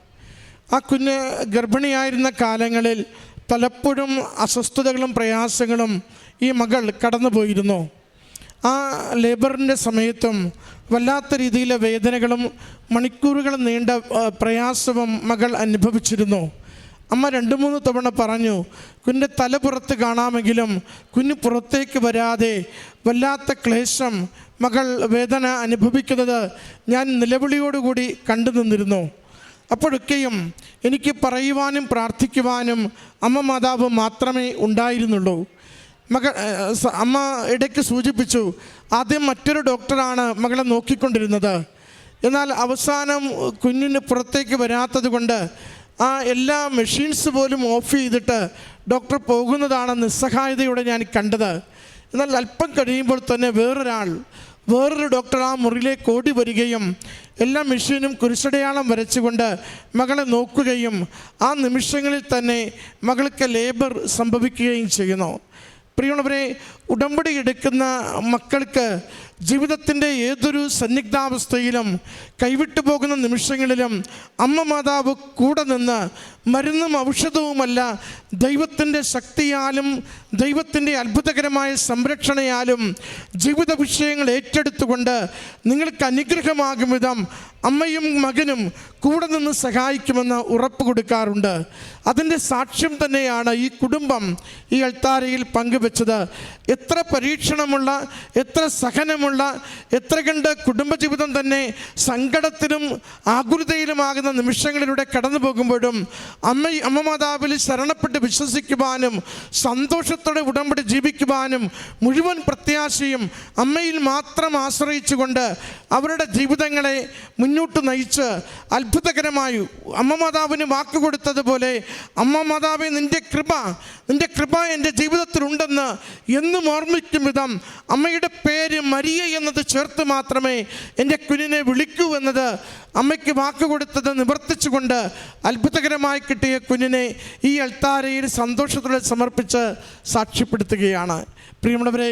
ആ കുഞ്ഞ് ഗർഭിണിയായിരുന്ന കാലങ്ങളിൽ പലപ്പോഴും അസ്വസ്ഥതകളും പ്രയാസങ്ങളും ഈ മകൾ കടന്നുപോയിരുന്നു. ആ ലേബറിന്റെ സമയത്തും വല്ലാത്ത രീതിയിലെ വേദനകളും മണിക്കൂറുകൾ നീണ്ട പ്രയാസവും മകൾ അനുഭവിച്ചിരുന്നു. അമ്മ രണ്ട് മൂന്ന് തവണ പറഞ്ഞു കുഞ്ഞിന്റെ തല പുറത്ത് കാണാമെങ്കിലും കുഞ്ഞ് പുറത്തേക്ക് വരാതെ വല്ലാത്ത ക്ലേശം മകൾ വേദന അനുഭവിക്കുന്നത് ഞാൻ നിലവിളിയോടുകൂടി കണ്ടു നിന്നിരുന്നു. അപ്പോഴൊക്കെയും എനിക്ക് പറയുവാനും പ്രാർത്ഥിക്കുവാനും അമ്മ മാതാവ് മാത്രമേ ഉണ്ടായിരുന്നുള്ളൂ. മകൾ അമ്മ ഇടയ്ക്ക് സൂചിപ്പിച്ചു ആദ്യം മറ്റൊരു ഡോക്ടറാണ് മകളെ നോക്കിക്കൊണ്ടിരുന്നത്. എന്നാൽ അവസാനം കുഞ്ഞിന് പുറത്തേക്ക് വരാത്തത് കൊണ്ട് ആ എല്ലാ മെഷീൻസ് പോലും ഓഫ് ചെയ്തിട്ട് ഡോക്ടർ പോകുന്നതാണ് നിസ്സഹായതയോടെ ഞാൻ കണ്ടത്. എന്നാൽ അല്പം കഴിയുമ്പോൾ തന്നെ വേറൊരാൾ വേറൊരു ഡോക്ടർ ആ മുറിയിലേക്ക് ഓടി വരികയും എല്ലാ മെഷീനും കുരിശടയാളം വരച്ചുകൊണ്ട് മകളെ നോക്കുകയും ആ നിമിഷങ്ങളിൽ തന്നെ മകൾക്ക് ലേബർ സംഭവിക്കുകയും ചെയ്യുന്നു. പ്രിയമുള്ളവരെ ഉടമ്പടി എടുക്കുന്ന മക്കൾക്ക് ജീവിതത്തിന്റെ ഏതൊരു സന്നിഗ്ധാവസ്ഥയിലും കൈവിട്ടു പോകുന്ന നിമിഷങ്ങളിലും അമ്മ മാതാവ് കൂടെ നിന്ന് മരുന്നും ഔഷധവുമല്ല ദൈവത്തിന്റെ ശക്തിയാലും ദൈവത്തിന്റെ അത്ഭുതകരമായ സംരക്ഷണയാലും ജീവിത വിഷയങ്ങൾ ഏറ്റെടുത്തുകൊണ്ട് നിങ്ങൾക്ക് അനുഗ്രഹമാകും വിധം അമ്മയും മകനും കൂടെ നിന്ന് സഹായിക്കുമെന്ന് ഉറപ്പ് കൊടുക്കാറുണ്ട്. അതിന്റെ സാക്ഷ്യം തന്നെയാണ് ഈ കുടുംബം ഈ അൾത്താരയിൽ പങ്കുവെച്ചത്. എത്ര പരീക്ഷണമുള്ള എത്ര സഹനമുള്ള എത്ര കണ്ട് കുടുംബജീവിതം തന്നെ സങ്കടത്തിലും ആകുലതയിലുമാകുന്ന നിമിഷങ്ങളിലൂടെ കടന്നു പോകുമ്പോഴും അമ്മ അമ്മ മാതാവിൽ ശരണപ്പെട്ട് വിശ്വസിക്കുവാനും സന്തോഷത്തോടെ ഉടമ്പടി ജീവിക്കുവാനും മുഴുവൻ പ്രത്യാശയും അമ്മയിൽ മാത്രം ആശ്രയിച്ചുകൊണ്ട് അവരുടെ ജീവിതങ്ങളെ മുന്നോട്ട് നയിച്ച് അത്ഭുതകരമായി അമ്മ മാതാവിന് വാക്ക് കൊടുത്തതുപോലെ അമ്മ മാതാവെ നിന്റെ കൃപ നിന്റെ കൃപ എന്റെ ജീവിതത്തിലുണ്ടെന്ന് എന്നും ഓർമ്മിക്കും വിധം അമ്മയുടെ പേര് മരിയ എന്നത് ചേർത്ത് മാത്രമേ എന്റെ കുഞ്ഞിനെ വിളിക്കൂ എന്നത് അമ്മയ്ക്ക് വാക്ക് കൊടുത്തത് നിവർത്തിച്ചുകൊണ്ട് അത്ഭുതകരമായി കിട്ടിയ കുഞ്ഞിനെ ഈ അൾത്താരയിൽ സന്തോഷത്തോടെ സമർപ്പിച്ച് സാക്ഷ്യപ്പെടുത്തുകയാണ്. പ്രിയമുള്ളവരെ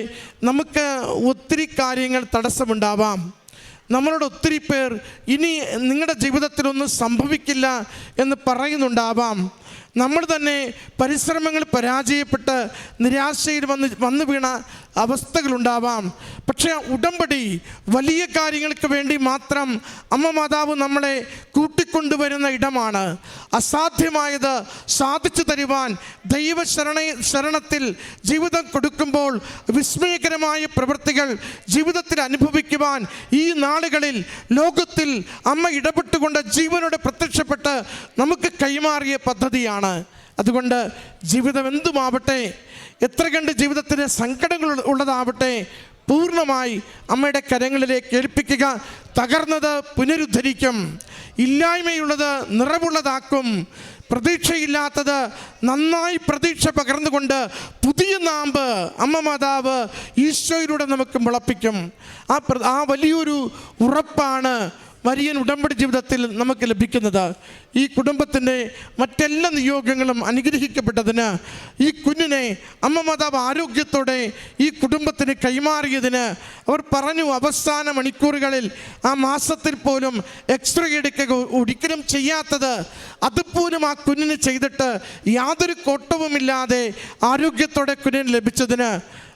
നമുക്ക് ഒത്തിരി കാര്യങ്ങൾ തടസ്സമുണ്ടാവാം. നമ്മളോട് ഒത്തിരി പേർ ഇനി നിങ്ങളുടെ ജീവിതത്തിലൊന്നും സംഭവിക്കില്ല എന്ന് പറയുന്നുണ്ടാവാം. നമ്മൾ തന്നെ പരിശ്രമങ്ങൾ പരാജയപ്പെട്ട് നിരാശയിൽ വന്ന് വന്നു വീണ അവസ്ഥകളുണ്ടാവാം. പക്ഷേ ഉടമ്പടി വലിയ കാര്യങ്ങൾക്ക് വേണ്ടി മാത്രം അമ്മ മാതാവ് നമ്മളെ കൂട്ടിക്കൊണ്ടുവരുന്ന ഇടമാണ്. അസാധ്യമായത് സാധിച്ചു തരുവാൻ ദൈവശരണ ശരണത്തിൽ ജീവിതം കൊടുക്കുമ്പോൾ വിസ്മയകരമായ പ്രവൃത്തികൾ ജീവിതത്തിൽ അനുഭവിക്കുവാൻ ഈ നാളുകളിൽ ലോകത്തിൽ അമ്മ ഇടപെട്ടുകൊണ്ട് ജീവനോടെ പ്രത്യക്ഷപ്പെട്ട് നമുക്ക് കൈമാറിയ പദ്ധതിയാണ്. അതുകൊണ്ട് ജീവിതം എന്തുമാവട്ടെ എത്ര കണ്ട് ജീവിതത്തിന് സങ്കടങ്ങൾ ഉള്ളതാവട്ടെ പൂർണമായി അമ്മയുടെ കരങ്ങളിലേക്ക് ഏൽപ്പിക്കുക തകർന്നത് പുനരുദ്ധരിക്കും. ഇല്ലായ്മയുള്ളത് നിറവുള്ളതാക്കും. പ്രതീക്ഷയില്ലാത്തത് നന്നായി പ്രതീക്ഷ പകർന്നുകൊണ്ട് പുതിയ നാമ്പ് അമ്മ മാതാവ് ഈശോയിലൂടെ നമുക്ക് മുളപ്പിക്കും. ആ ആ വലിയൊരു ഉറപ്പാണ് മരിയൻ ഉടമ്പടി ജീവിതത്തിൽ നമുക്ക് ലഭിക്കുന്നത് ഈ കുടുംബത്തിന്റെ മറ്റെല്ലാ നിയോഗങ്ങളും അനുഗ്രഹിക്കപ്പെട്ടതിന് ഈ കുഞ്ഞിനെ അമ്മ മാതാവ് ആരോഗ്യത്തോടെ ഈ കുടുംബത്തിന് കൈമാറിയതിന് അവർ പറഞ്ഞു അവസാന മണിക്കൂറുകളിൽ ആ മാസത്തിൽ പോലും എക്സ്റേ എടുക്കുക ഒരിക്കലും ചെയ്യാത്തത് അതുപോലും ആ കുഞ്ഞിന് ചെയ്തിട്ട് യാതൊരു കോട്ടവുമില്ലാതെ ആരോഗ്യത്തോടെ കുഞ്ഞിന് ലഭിച്ചതിന്